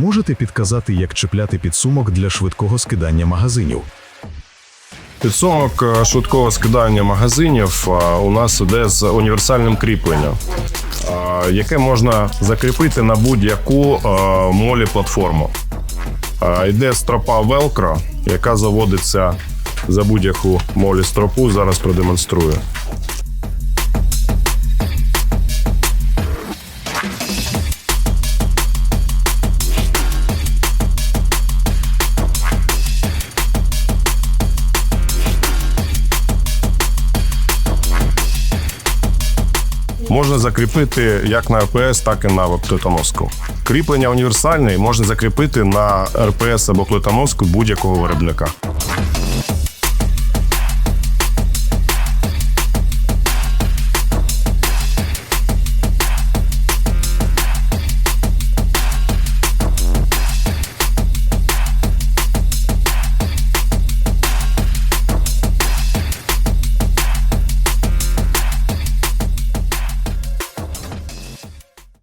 Можете підказати, як чіпляти підсумок для швидкого скидання магазинів? Підсумок е, швидкого скидання магазинів е, у нас іде з універсальним кріпленням, е, яке можна закріпити на будь-яку молі платформу. Йде стропа Velcro, яка заводиться за будь-яку молі стропу. Зараз продемонструю. Можна закріпити як на РПС, так і на плитоноску. Кріплення універсальне можна закріпити на РПС або плитоноску будь-якого виробника.